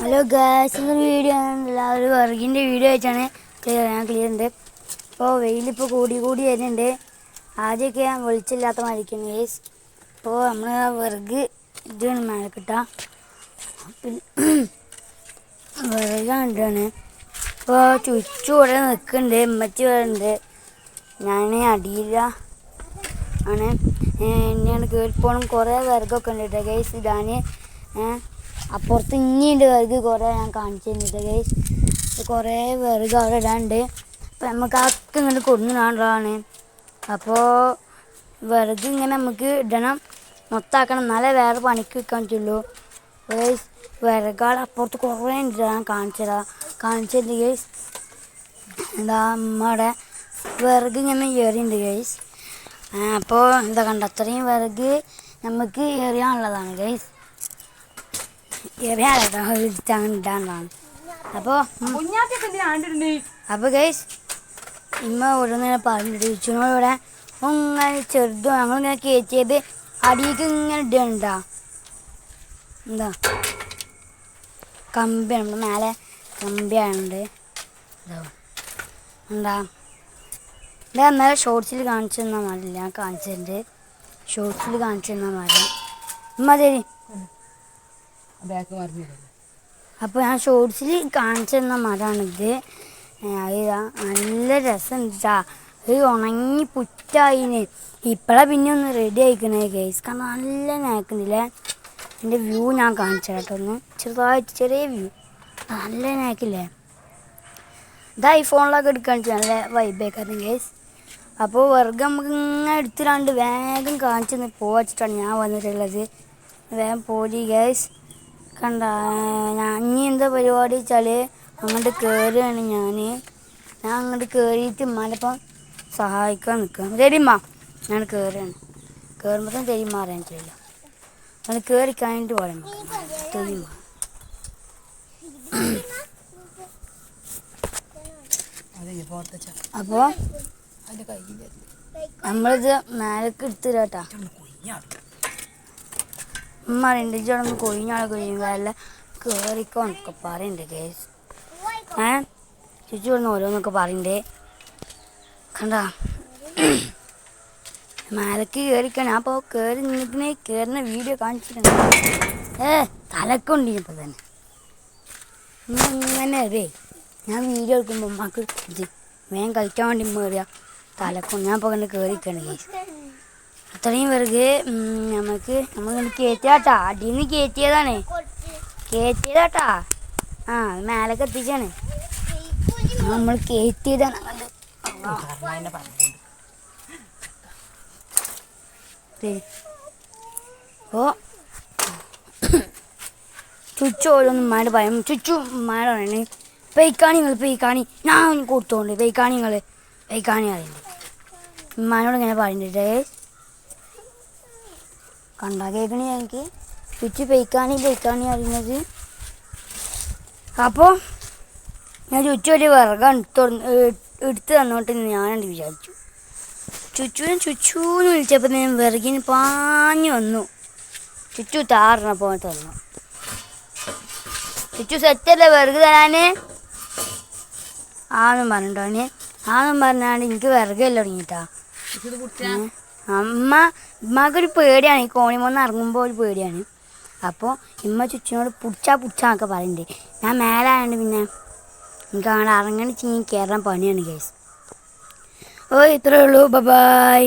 Hello Gauss എന്നൊരു video ആണ്. ഒരു വിറകിന്റെ വീഡിയോ ആയിട്ടാണ് ക്ലിയർ ഞാൻ ക്ലിയർ ഉണ്ട്. ഇപ്പോൾ വെയിലിപ്പോൾ കൂടി കൂടി വരുന്നുണ്ട്. ആദ്യമൊക്കെ ഞാൻ വെളിച്ചില്ലാത്ത മാതിരിക്കുന്നു ഗേസ് ഇപ്പോൾ നമ്മൾ ആ വിറക് ഇതാണ് മഴ വിറക് കണ്ടാണ് ഇപ്പോൾ ചുച്ചു ഇവിടെ നിൽക്കുന്നുണ്ട്. ഉമ്മച്ചി വരുന്നുണ്ട് ഞാൻ അടിയില്ല. ആണ്. എന്നെയാണ് കയറി കുറേ വിറകൊക്കെ ഉണ്ട് കേട്ടോ. ഗേസ് ഇടാൻ അപ്പുറത്ത് ഇനിയുണ്ട് വിറക് കുറേ ഞാൻ കാണിച്ചു തന്നിട്ട് ഗൈസ് കുറേ വിറക് അവിടെ ഇടാണ്ട് അപ്പം നമുക്ക് അതൊക്കെ ഇങ്ങോട്ട് കൊടുക്കുന്നതാണ് അപ്പോൾ വിറക് ഇങ്ങനെ നമുക്ക് ഇടണം. മൊത്തമാക്കണം എന്നാലേ വേറെ പണിക്ക് വെക്കാൻ പറ്റുള്ളൂ. ഗൈസ് വിറകാട് അപ്പുറത്ത് കുറേ ഉണ്ട്. ഞാൻ കാണിച്ചതാ കാണിച്ചത് ഗൈസ് എന്താ അമ്മയുടെ വിറക് ഇങ്ങനെ ഏറിയുണ്ട് ഗൈസ് അപ്പോൾ എന്താ കണ്ട? അത്രയും വിറക് നമുക്ക് ഏറിയാനുള്ളതാണ് ഗൈസ് എറിയാനല്ലോ എടുത്ത് അങ്ങനെ ഇടാനുള്ളതാണ് അപ്പോൾ അപ്പോൾ ഗൈസ് ഇമ്മ ഓരോന്നിങ്ങനെ പറഞ്ഞിട്ട് ചുറ്റിനോട് ഇവിടെ ഇങ്ങനെ ചെറുതും ഞങ്ങളിങ്ങനെ കയറ്റിയത് അടിയിലേക്ക് ഇങ്ങനെ ഇടണ്ടാ എന്താ? കമ്പിയുണ്ട് മേലെ കമ്പിയാണുണ്ട് ഇതാ. എന്താ? ഇത് അന്നേരം ഷോർട്സിൽ കാണിച്ചു തന്നാൽ മതി ഞാൻ കാണിച്ചിട്ടുണ്ട്. ഷോർട്സിൽ കാണിച്ചു തന്നാൽ മതി ഉമ്മ ശരി ബാക്ക് മറിഞ്ഞു അപ്പോൾ ഞാൻ ഷോർട്സിൽ കാണിച്ചു തന്ന മരമാണിത് ഇതാ. നല്ല രസം ഉണങ്ങി പുറ്റായിന്. ഇപ്പോഴാ പിന്നെ ഒന്ന് റെഡി ആയിക്കണേ ഗൈസ് കാരണം നല്ല നേക്കുന്നില്ലേ എന്റെ വ്യൂ ഞാൻ കാണിച്ചു കേട്ടോ ഒന്ന്. ചെറുതായിട്ട് ചെറിയ വ്യൂ നല്ല നാക്കില്ലേ ഇത് ഐഫോണിലൊക്കെ എടുക്കാണിച്ചു നല്ല വൈബേക്കായിരുന്നു ഗൈസ് അപ്പോൾ വെറുതെ നമുക്ക് ഇങ്ങനെ എടുത്തിടാണ്ട് വേഗം കാണിച്ചു പോവാച്ചിട്ടാണ് ഞാൻ വന്നിട്ടുള്ളത്. വേഗം പോരി ഗൈസ് കണ്ട ഞാൻ ഇനി എന്താ പരിപാടി വെച്ചാൽ അങ്ങോട്ട് കയറുകയാണ് ഞാൻ ഞാൻ അങ്ങോട്ട് കയറിയിട്ട് ഉമ്മാനപ്പം സഹായിക്കാൻ നിൽക്കാം തരുമ്മാ ഞാൻ കയറുകയാണ് കയറുമ്പോൾ അറിയാൻ ചെയ്യില്ല അത് കയറി കഴിഞ്ഞിട്ട് പറയാം പോർത്തച്ച അപ്പോൾ നമ്മളിത് മേലേക്ക് എടുത്തിട്ടാ ഉമ്മ പറയുന്നുണ്ട് ഇജോടൊന്ന് കൊഴിഞ്ഞാളെ കൊഴിയും. വല്ല കയറിക്കോ എന്നൊക്കെ പറയുന്നുണ്ട് കേസ് ഏ? ചുറ്റു ഇവിടുന്ന് ഓരോന്നൊക്കെ പറയണ്ടേ. കണ്ട? മേലക്ക് കയറിക്കണം അപ്പോൾ കയറി നിന്നിട്ടേ കയറുന്ന വീഡിയോ കാണിച്ചിട്ടുണ്ട്. ഏ തലക്കൊണ്ടിരിപ്പോൾ തന്നെ. ഇങ്ങനെ അറിയേ ഞാൻ വീഡിയോ എടുക്കുമ്പോൾ മക്കൾ ഇത് വേഗം കളിക്കാൻ വേണ്ടി മേറിയ തലക്കൊണ്ട് ഞാൻ ഇപ്പോൾ കണ്ട് കയറിക്കാണ് കേസ് അത്രയും പേർക്ക് നമുക്ക് നമ്മൾ കയറ്റിയാട്ടാ അടിയിൽ നിന്ന് കയറ്റിയതാണ് കയറ്റിയതാട്ടാ ആ മേലൊക്കെ എത്തിച്ചാണ്. നമ്മൾ കയറ്റിയതാണ്. ഓ. ചുച്ചു ഓരോന്നും ഉമ്മാന്റെ ഭയം ചുച്ചു ഉമ്മാന്റെ പറയണേ. പെയ്ക്കാണി നിങ്ങൾ പെയ്ക്കാണി. ഞാൻ കൊടുത്തോണ്ട് പെയ്ക്കാണി നിങ്ങൾ പെയ്ക്കാണി അറിയണ്ട് ഉമ്മാനോട് ഇങ്ങനെ പറയുന്നുണ്ട് കണ്ടാ കേൾക്കണി എനിക്ക്. സ്വിച്ച് പെയ്ക്കാണി പെയ്ക്കാണി അറിയുന്നത്. അപ്പോൾ ഞാൻ ചുറ്റും ഒരു വിറകം തുറന്ന് എടുത്ത് തന്നോട്ട് ഞാനുണ്ട് വിചാരിച്ചു. ചുച്ചുവിനെ ചുച്ചൂന്ന് വിളിച്ചപ്പോൾ ഞാൻ വിറകിന് പാഞ്ഞു വന്നു. ചുച്ചു താറിനപ്പോൾ തന്നു. ചുച്ചു സെറ്റല്ലേ വിറക് തരാന്? ആന്നും പറഞ്ഞിട്ടോ ആന്നും പറഞ്ഞാണ്ട് എനിക്ക് വിറകല്ല തുടങ്ങിയിട്ടാ. അമ്മ ഉമ്മക്കൊരു പേടിയാണ്. ഈ കോണിമൊന്ന് ഇറങ്ങുമ്പോൾ ഒരു പേടിയാണ്. അപ്പോൾ ഇമ്മ ചുച്ചിനോട് പുടിച്ചാ പുടിച്ചാന്നൊക്കെ പറയുന്നുണ്ട് ഞാൻ മേലായതുകൊണ്ട് പിന്നെ എനിക്ക് അങ്ങനെ ഇറങ്ങണിച്ച് ഞാൻ കയറാൻ പണിയാണ് കേസ് ഓ ഇത്രേ ഉള്ളൂ. ബൈ